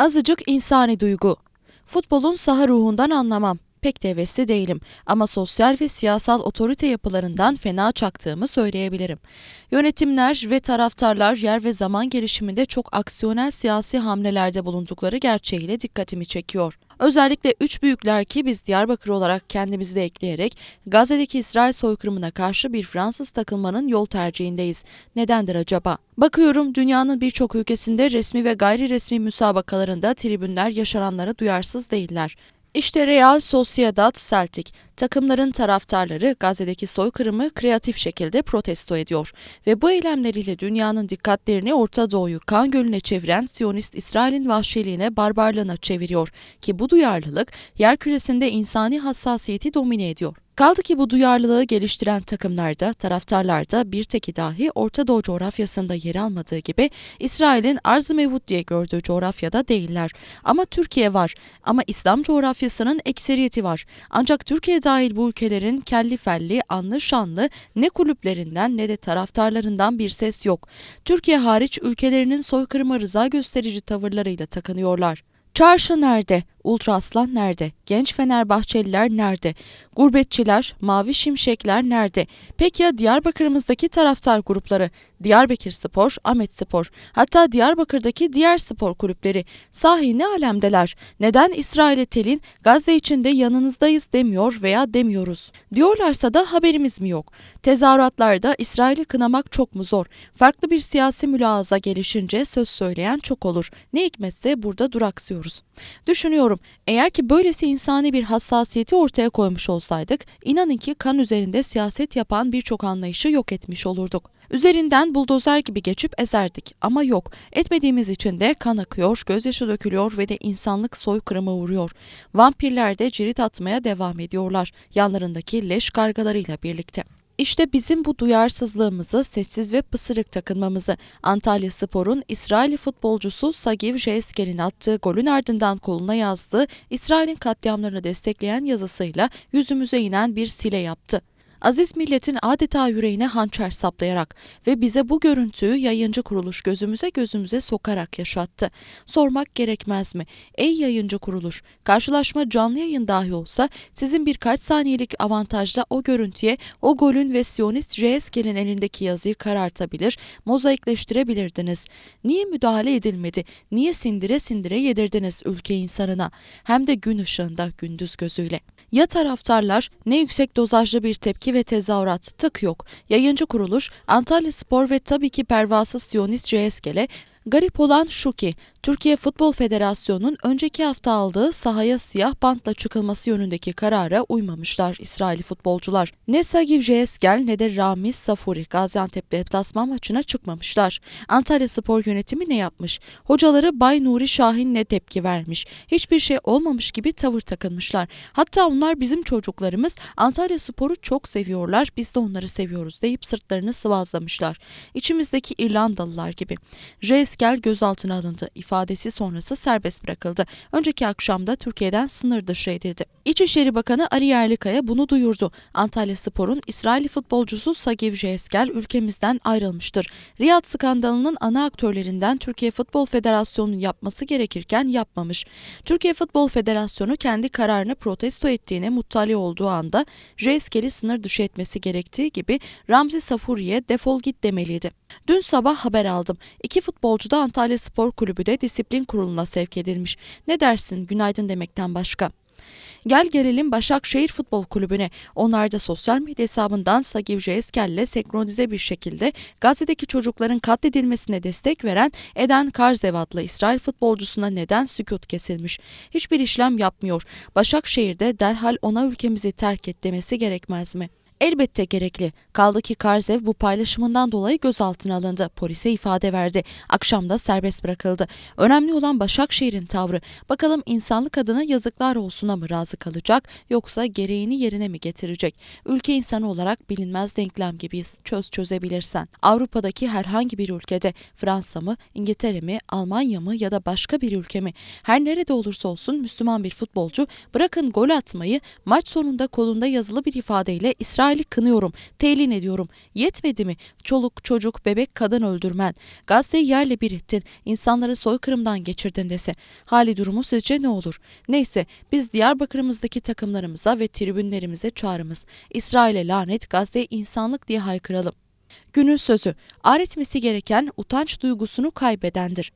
Azıcık insani duygu. Futbolun saha ruhundan anlamam. Pek de hevesli değilim ama sosyal ve siyasal otorite yapılarından fena çaktığımı söyleyebilirim. Yönetimler ve taraftarlar yer ve zaman gelişiminde çok aksiyonel siyasi hamlelerde bulundukları gerçeğiyle dikkatimi çekiyor. Özellikle üç büyükler ki biz Diyarbakır olarak kendimizi de ekleyerek Gazze'deki İsrail soykırımına karşı bir Fransız takılmanın yol tercihindeyiz. Nedendir acaba? Bakıyorum dünyanın birçok ülkesinde resmi ve gayri resmi müsabakalarında tribünler yaşananlara duyarsız değiller. İşte Real Sociedad Celtic takımların taraftarları Gazze'deki soykırımı kreatif şekilde protesto ediyor ve bu eylemleriyle dünyanın dikkatlerini Orta Doğu'yu kan gölüne çeviren Siyonist İsrail'in vahşiliğine, barbarlığına çeviriyor ki bu duyarlılık yer küresinde insani hassasiyeti domine ediyor. Kaldı ki bu duyarlılığı geliştiren takımlarda, taraftarlarda bir teki dahi Orta Doğu coğrafyasında yer almadığı gibi İsrail'in arz-ı mevhut diye gördüğü coğrafyada değiller. Ama Türkiye var. Ama İslam coğrafyasının ekseriyeti var. Ancak Türkiye dahil bu ülkelerin kelli felli, anlı şanlı ne kulüplerinden ne de taraftarlarından bir ses yok. Türkiye hariç ülkelerinin soykırıma rıza gösterici tavırlarıyla takınıyorlar. Çarşı nerede? Ultra Aslan nerede? Genç Fenerbahçeliler nerede? Gurbetçiler, Mavi Şimşekler nerede? Peki ya Diyarbakır'ımızdaki taraftar grupları? Diyarbakır Spor, Ahmet Spor, hatta Diyarbakır'daki diğer spor kulüpleri sahi ne alemdeler? Neden İsrail'e telin Gazze içinde yanınızdayız demiyor veya demiyoruz? Diyorlarsa da haberimiz mi yok? Tezahüratlarda İsrail'i kınamak çok mu zor? Farklı bir siyasi mülahaza gelişince söz söyleyen çok olur. Ne hikmetse burada duraksıyoruz. Düşünüyorum eğer ki böylesi insani bir hassasiyeti ortaya koymuş olsaydık inanın ki kan üzerinde siyaset yapan birçok anlayışı yok etmiş olurduk. Üzerinden buldozer gibi geçip ezerdik ama yok. Etmediğimiz için de kan akıyor, gözyaşı dökülüyor ve de insanlık soykırıma uğruyor. Vampirler de cirit atmaya devam ediyorlar yanlarındaki leş kargalarıyla birlikte. İşte bizim bu duyarsızlığımızı, sessiz ve pısırık takınmamızı Antalya Spor'un İsrail futbolcusu Sagiv Jeeskel'in attığı golün ardından koluna yazdığı İsrail'in katliamlarını destekleyen yazısıyla yüzümüze inen bir sile yaptı. Aziz milletin adeta yüreğine hançer saplayarak ve bize bu görüntüyü yayıncı kuruluş gözümüze gözümüze sokarak yaşattı. Sormak gerekmez mi? Ey yayıncı kuruluş, karşılaşma canlı yayın dahi olsa sizin birkaç saniyelik avantajla o görüntüye o golün ve Siyonist JSK'nin elindeki yazıyı karartabilir, mozaikleştirebilirdiniz. Niye müdahale edilmedi? Niye sindire sindire yedirdiniz ülke insanına? Hem de gün ışığında gündüz gözüyle. Ya taraftarlar ne yüksek dozajlı bir tepki ve tezahürat tık yok. Yayıncı kuruluş Antalya Spor ve tabii ki pervasız Siyonist JSK'le Garip olan şu ki Türkiye Futbol Federasyonu'nun önceki hafta aldığı sahaya siyah bantla çıkılması yönündeki karara uymamışlar İsraili futbolcular. Ne Sagiv Jeesgel ne de Ramiz Safuri Gaziantep deplasman maçına çıkmamışlar. Antalya Spor yönetimi ne yapmış? Hocaları Bay Nuri Şahin ne tepki vermiş? Hiçbir şey olmamış gibi tavır takınmışlar. Hatta onlar bizim çocuklarımız Antalya Spor'u çok seviyorlar, biz de onları seviyoruz deyip sırtlarını sıvazlamışlar. İçimizdeki İrlandalılar gibi. Jeesgel gözaltına alındı ifadesi sonrası serbest bırakıldı. Önceki akşamda Türkiye'den sınır dışı edildi. İçişleri Bakanı Ali Yerlikaya bunu duyurdu. Antalya Spor'un İsraili futbolcusu Sagiv Jeeskel ülkemizden ayrılmıştır. Riyad skandalının ana aktörlerinden Türkiye Futbol Federasyonu'nun yapması gerekirken yapmamış. Türkiye Futbol Federasyonu kendi kararını protesto ettiğine muttali olduğu anda Jeeskel'i sınır dışı etmesi gerektiği gibi Ramzi Safuri'ye defol git demeliydi. Dün sabah haber aldım. İki futbolcu da Antalya Spor Kulübü de disiplin kuruluna sevk edilmiş. Ne dersin günaydın demekten başka? Gel gelelim Başakşehir Futbol Kulübü'ne. Onlar da sosyal medya hesabından Sagiv Jeeskel'le senkronize bir şekilde Gazze'deki çocukların katledilmesine destek veren Eden Karzev adlı İsrail futbolcusuna neden sükut kesilmiş. Hiçbir işlem yapmıyor. Başakşehir'de derhal ona ülkemizi terk et demesi gerekmez mi? Elbette gerekli. Kaldı ki Karzev bu paylaşımından dolayı gözaltına alındı. Polise ifade verdi. Akşamda serbest bırakıldı. Önemli olan Başakşehir'in tavrı. Bakalım insanlık adına yazıklar olsuna mı razı kalacak yoksa gereğini yerine mi getirecek? Ülke insanı olarak bilinmez denklem gibiyiz. Çöz çözebilirsen. Avrupa'daki herhangi bir ülkede Fransa mı, İngiltere mi, Almanya mı ya da başka bir ülke mi? Her nerede olursa olsun Müslüman bir futbolcu bırakın gol atmayı maç sonunda kolunda yazılı bir ifadeyle İsrail İsrail'i kınıyorum, telin ediyorum. Yetmedi mi? Çoluk, çocuk, bebek, kadın öldürmen. Gazze'yi yerle bir ettin. İnsanları soykırımdan geçirdin dese. Hali durumu sizce ne olur? Neyse biz Diyarbakır'ımızdaki takımlarımıza ve tribünlerimize çağrımız. İsrail'e lanet, Gazze'ye insanlık diye haykıralım. Günün sözü, ar etmesi gereken utanç duygusunu kaybedendir.